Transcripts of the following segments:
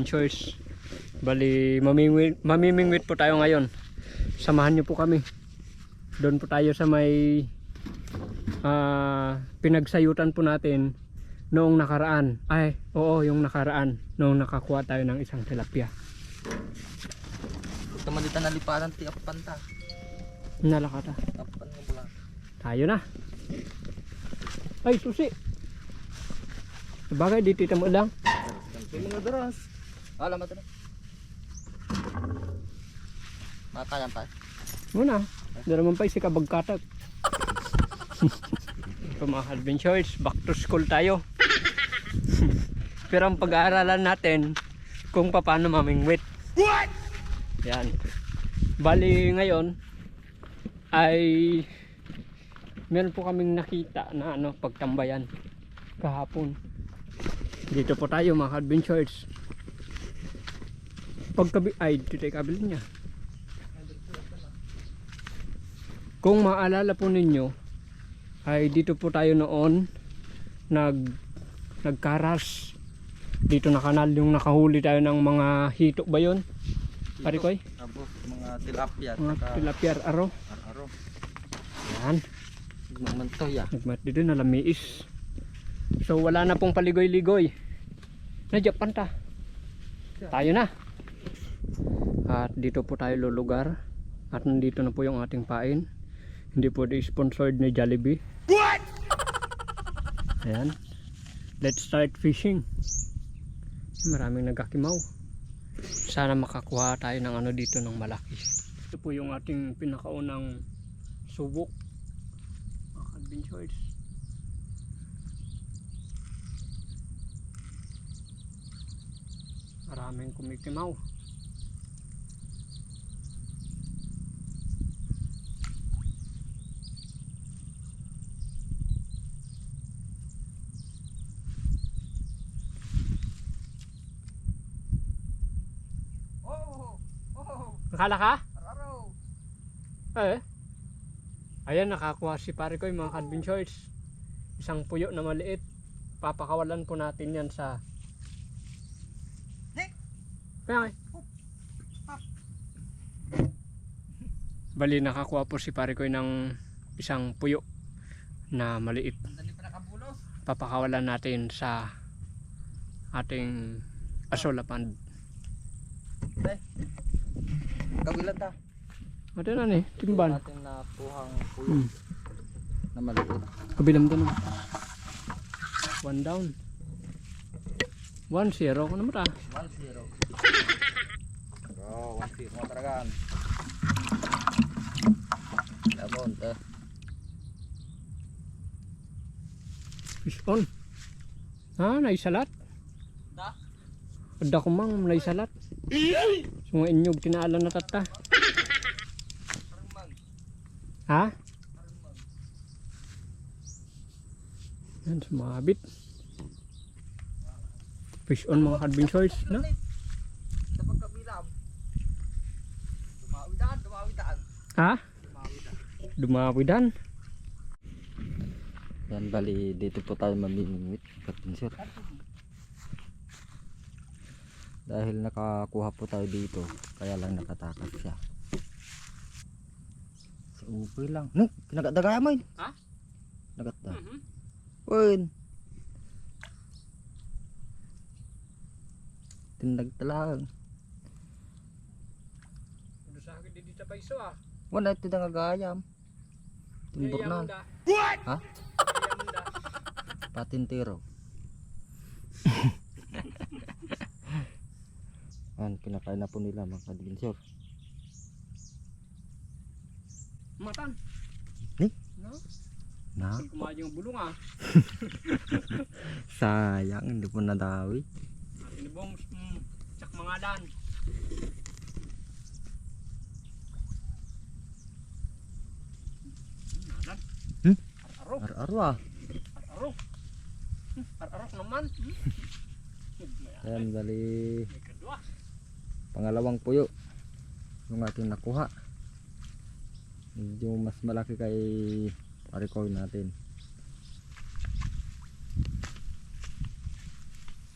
Mga adventures. Bali, mamimingwit, mamimingwit po tayo ngayon. Samahan niyo po kami. Doon po tayo sa may ah, pinagsayutan po natin noong nakaraan. Ay, oo, yung nakaraan. Noong nakakuha tayo ng isang tilapia. Kamalitan na liparan ti apanta. Nalakata. Apan nga pula. Tayo na. Ay, susi. Sabagay, di tita mo lang. Pili nga daras. Alam mo na. Makayan pa. Muna. Dari naman pa si kabagkatag. Ito mga adventures, back to school tayo. Pero ang pag-aaralan natin kung paano mamingwit. What? Yan. Bali ngayon ay meron po kaming nakita na ano pagtambayan kahapon. Dito po tayo mga adventures. Pagkabi ay dito ay kabili niya. Kung maalala po ninyo, ay dito po tayo noon nag nagkaras. Dito na kanal yung nakahuli tayo ng mga hito ba yun? Parikoy? Abo, mga tilapia. Mga tilapia aro. Aro. Yan. Mamanto ya. Nagmat dito na lamiis. So wala na pong paligoy-ligoy. Na Japan ta. Tayo na. At dito po tayo lulugar. At nandito na po yung ating pain. Hindi po di sponsored ni Jollibee. What? Ayan. Let's start fishing. Maraming nagkakimaw. Sana makakuha tayo ng ano dito ng malaki. Ito po yung ating pinakaunang subok mga adventures maraming kumikimaw nakala ka? aro. eh ayan nakakuha si pare ko yung mga adventures isang puyo na maliit papakawalan po natin yan sa Hey! kaya eh. bali nakakuha po si pare ko ng isang puyo na maliit papakawalan natin sa ating asolapan Kabilan ta. Ate na ni, timban. Natin na puhang puyo Hmm. na maliit. Kabilang doon. One down. One zero ko naman ta. 1-0. Oh, 1-0. Mga taragan. Labon, eh. Fish on. Ha, naisalat. Da? Ada ko mang naisalat. So mga inyog tinaalan na tata. Ha? Yan, sumabit. Fish on mga adventures, no? Ha? Dumawidan. Dumawidan. Yan bali dito po tayo mamimingwit kapinsyot. Dahil nakakuha po tayo dito, kaya lang nakatakas siya. Sa upoy lang. No, kinagadagaya mo yun. Ha? Nagatda. Mhm. Uy. Tindag talang. Kudo sa akin dito pa iso ah. Wala ito na gagayam. Timburnan. What? Ha? Patintero. Yan, kinakain na po nila mga adventure. Matan. Ni? No? Na, kumain yung bulong ah. sayang, hindi po nadawi. At inibong mm, tsak mga dan. Hmm? Aro, Ar-aro ah. aro. Aro naman. Hmm? Ayan, bali May kadwa. Pangalawang puyo yung ating nakuha. Medyo mas malaki kay record natin.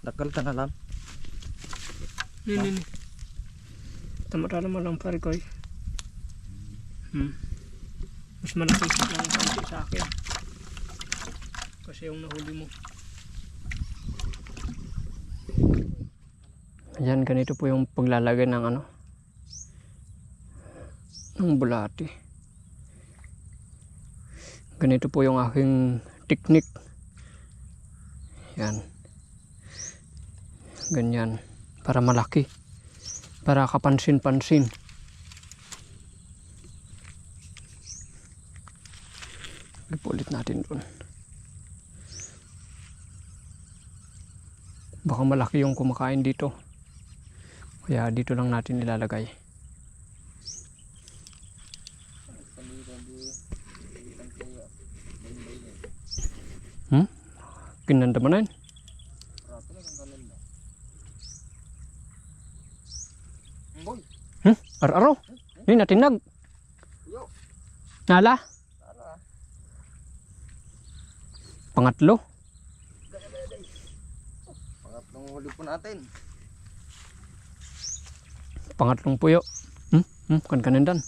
Dakal ka na. Ni, ni, ni. Tamata naman lang pare ko eh. Hmm. Mas malaki sa akin. Kasi yung nahuli mo. Ayan, ganito po yung paglalagay ng ano. Ng bulati. Ganito po yung aking technique. Yan. Ganyan. Para malaki. Para kapansin-pansin. Ipulit natin doon. Baka malaki yung kumakain dito. Kaya dito lang natin ilalagay. Hmm? Kinanda mo na yun? Hmm? Ar-aro? Ni natinag. Nala? Pangatlo? pangatlong huli po natin. Pangatlong puyo. Hmm? Hmm? Kan Wala na.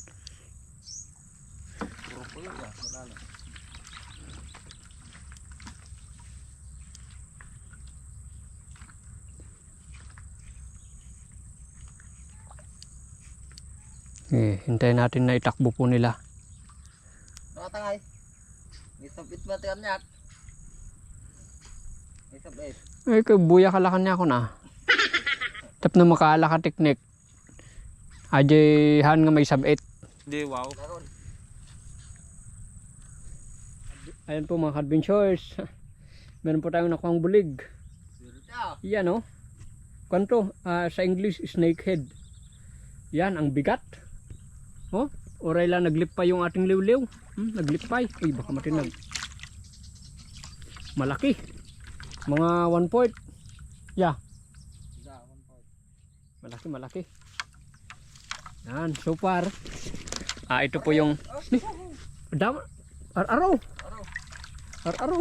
Eh, hintayin natin na itakbo po nila. Nakatangay. May sabit ba tayo niyak? May sabit. Eh, kay buya kalakan niya ako na. Tap na makaala ka teknik. Ajay han nga may sabit. Di, wow. Ayan po mga adventures. Meron po tayong nakuhang bulig. Yan oh. Kanto, ah, sa English, snakehead. Yan, ang bigat. Oh, oray lang naglipay yung ating liwliw. Hmm, naglipay. Uy, baka matinag. Malaki. Mga 1 point. Yeah, malaki, malaki. Yan, so far. Ah, ito po yung... Ni, dama. Ar-araw. Araw. Ar-araw.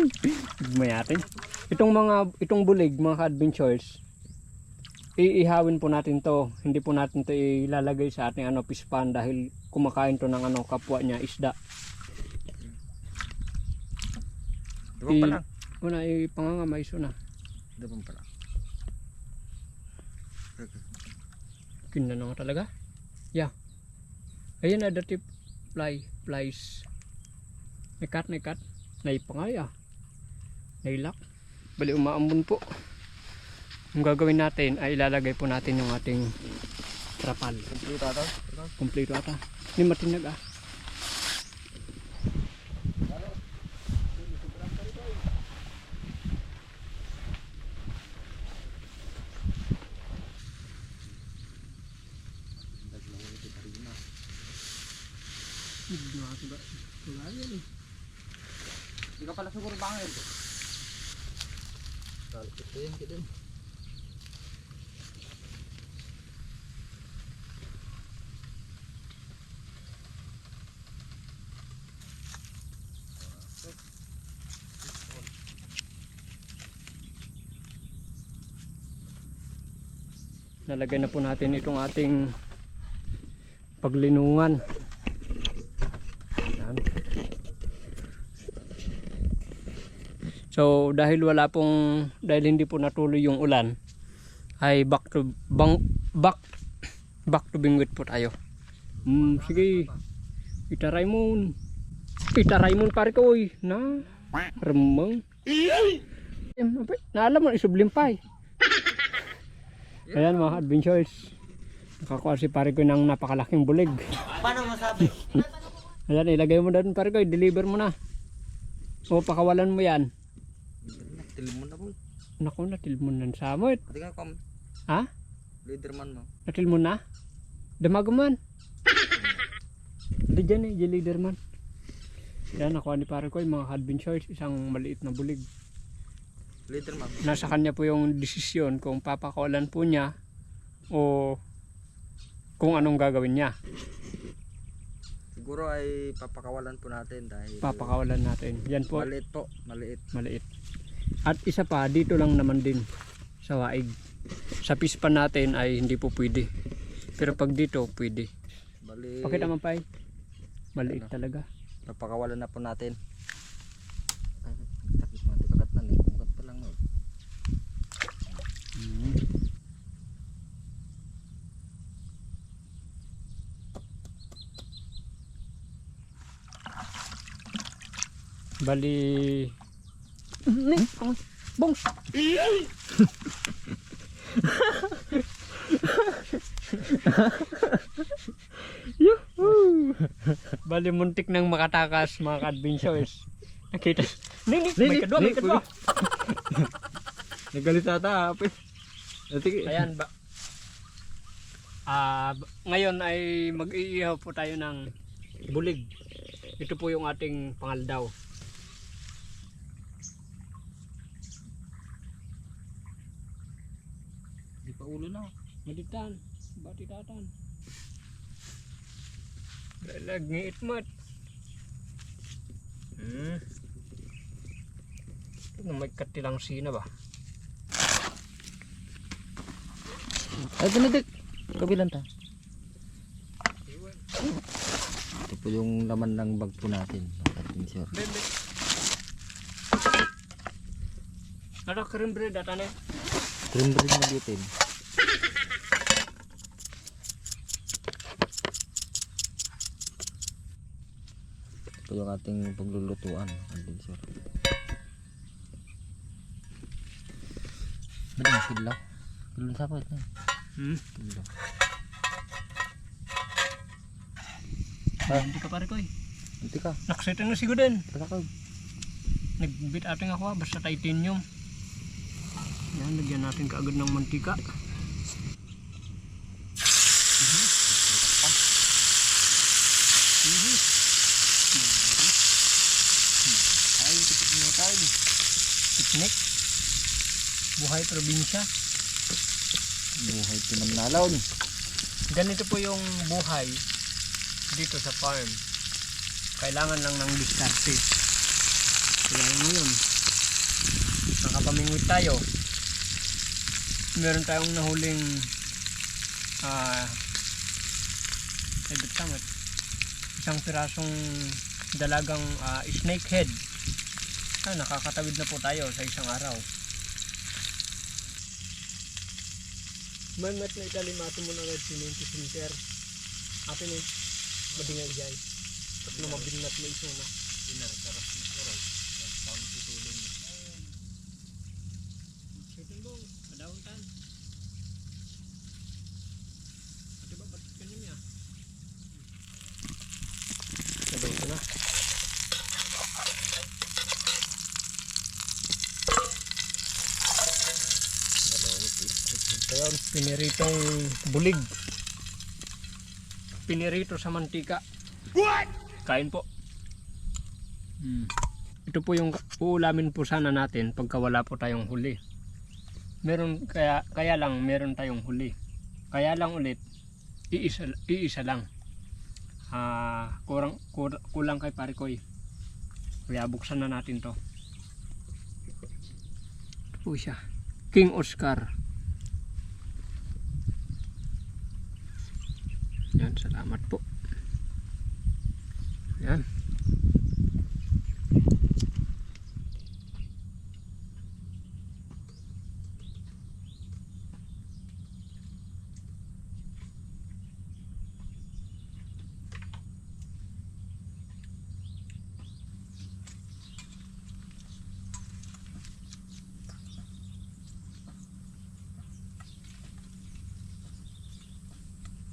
Mayatin. Itong mga, itong bulig, mga adventures, iihawin po natin to. Hindi po natin to ilalagay sa ating ano, pispan dahil kumakain to ng ano, kapwa niya, isda. Di ba I- pa lang? Una, ipangangamay so na. Pa lang? Kinano talaga. Yeah. Ayan na dati fly, flies. Naikat, naikat. Naipangaya. Nailak. Bali umaambon po. Ang gagawin natin ay ilalagay po natin yung ating trapal. Kompleto? Ito? Kompleto ata. Ni matinag ah. Di ka pala siguro bangin. Kalpit ko yun, kitin. Nalagay na po natin itong ating paglinungan. Yan. So dahil wala pong dahil hindi po natuloy yung ulan ay back to bang, back back to Bingwit po tayo. Mm, sige. Ita Raymond. Ita Raymond pare ko oy. Na. Apa? Naalam mo isublimpay. Ayan mga adventures. Nakakuha si pare ko ng napakalaking bulig. Paano masabi? Ayan, ilagay mo doon pare ko, deliver mo na. O pakawalan mo yan. Mo na po. Naku, natilmon sa samot. Pati nga kom. Ha? Leaderman mo. Natilmon na? Damaguman. Di dyan eh, yung leader man. Yan, nakuha ni pare ko yung mga adventures, isang maliit na bulig. Leaderman. Nasa kanya po yung desisyon kung papakawalan po niya o kung anong gagawin niya. Siguro ay papakawalan po natin dahil Papakawalan natin. Yan po, maliit po. Maliit. maliit. At isa pa, dito lang naman din sa waig. Sa pispan natin ay hindi po pwede. Pero pag dito, pwede. Bali, Pakita man pa Maliit talaga. napakawalan na po natin. Sakit mga tikagat na pa lang eh. Bali Ni, bongs. Yuhuu! Bali muntik nang makatakas mga ka-adventures. Nakita. Ni, ni, may kadwa, may kadwa. Nagalit ata. Ayan ba? Ah, b- ngayon ay mag-iihaw po tayo ng bulig. Ito po yung ating pangaldaw. Di pa ulo na. Maditan, batitatan. Dalag ngiit mat. Hmm. Ito may katilang sina ba? Ay, Benedict. Kabilan ta. Ito po yung laman ng bag po natin. Adventure. Bebe. Ada krim bre datane. Trim rin na bitin. Ito yung ating paglulutuan. Adventure. Madang kidlaw. Kidlaw sa pa ito. Hmm. Kidlaw. Ah, hindi ka pare ko eh. Hindi ka. Nakasitin na siguro din. Pasakag. Nagbit ating ako ah, basta titanium. Yan, lagyan natin kaagad ng mantika. Mhm. Ay, tayo. Picnic. Buhay probinsya. Buhay pinamnalaw ni. Ganito po yung buhay dito sa farm. Kailangan lang ng diskarte. Kaya ngayon, nakapamingwit tayo. Meron tayong nahuling ah tama? isang pirasong dalagang ah, snakehead. Ah, nakakatawid na po tayo sa isang araw. May met na italimato mo na red siminti sinter. Atin eh, madingay jay. At na mabinat mo iso na. Dinar, sarap na oral. Taon tutulong. Shooting bong, madawang tan. Ate ba, ba't kanya niya? Madawang ka na. Ito yun, piniritong bulig. Pinirito sa mantika. Kain po. Hmm. Ito po yung uulamin po sana natin pagka wala po tayong huli. Meron kaya kaya lang meron tayong huli. Kaya lang ulit iisa, iisa lang. Ah, kurang kur- kulang kay pare ko eh. Kaya buksan na natin to. Ito po siya. King Oscar. Yan, salamat po. Yan.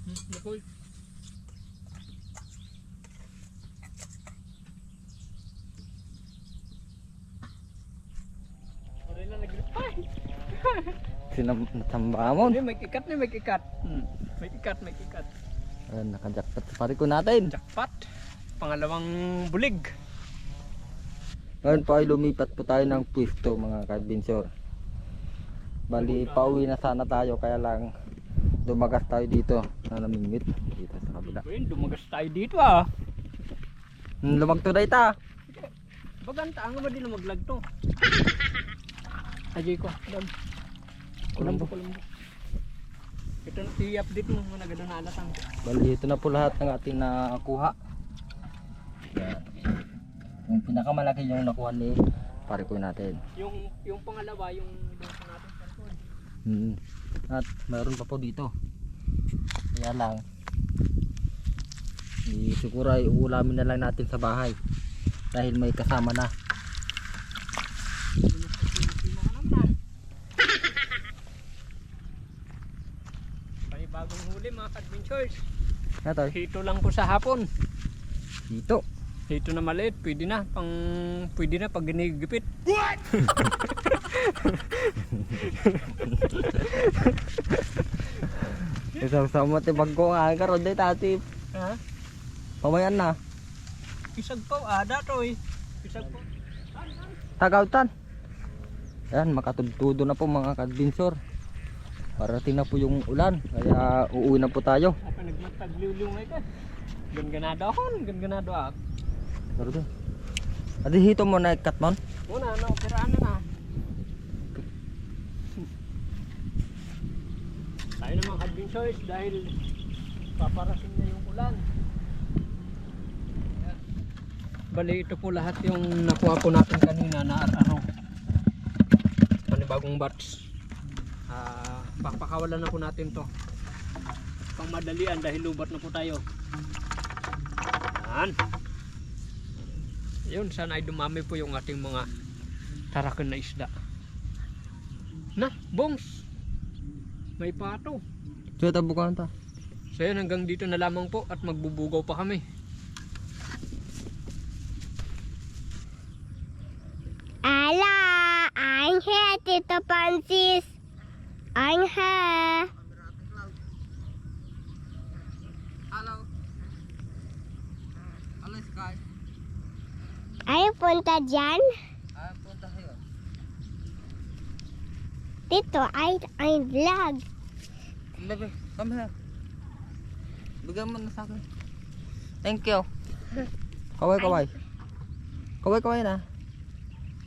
Hmm, Nakoy. Ay! Sinambamon. Hindi, may kikat na, may kikat. Hmm. May kikat, may kikat. Ayan, nakajakpat sa pare ko natin. Jackpot. Pangalawang bulig. Ngayon po ay lumipat po tayo ng pwesto mga ka-adventure. Bali, pauwi na sana tayo kaya lang dumagas tayo dito na namingwit dito sa kabila. Ayun, dumagas tayo dito ah. Hmm, Lumag to day ta. Baganta, ang ba din maglag to? Ajay ko, doon. Kulambo, kulambo. Ito, i-update mo mga nagano na alatang. Bali, ito na po lahat ng ating nakuha. Yung pinakamalaki yung nakuha ni pare ko natin. Yung, yung pangalawa, yung sa natin. Hmm. At meron pa po dito. Kaya lang. Siguro ay uulamin na lang natin sa bahay. Dahil may kasama na. Sino ka naman Panibagong huli mga adventures. Ito, Hito lang po sa hapon. dito. Hito na maliit, pwede na. Pang, pwede na pag ginigipit. Isang sama ti bagko nga karon day tati. Ha? Pamayan na. Isag po, ada to eh. Isag po. Tagautan. Yan, makatudtudo na po mga kadbinsor. Parating na po yung ulan. Kaya uuwi na po tayo. Ako nagmatagliw-liw ngayon ka. Ganganado ako, ganganado ako. Pero. Adi hito mo na ikat mon. Una, ano, piraan na na. Tayo naman adventures dahil paparating na yung ulan. Bali, ito po lahat yung nakuha po natin kanina na ar-araw. Panibagong batch. Ah, papakawalan na po natin to. Pang madalian dahil lubat na po tayo. Yan. Yun, sana ay dumami po yung ating mga tarakan na isda. Na, bongs! May pato. So tabukan ta. So yun, hanggang dito na lamang po at magbubugaw pa kami. Dyan. Ah, punta kayo. Tito, I, I vlog. Bebe, come here. Bigyan mo na sa akin. Thank you. Kaway, kaway. Kaway, kaway na.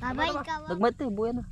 Bye-bye, kawa. Nagmati, buhay na.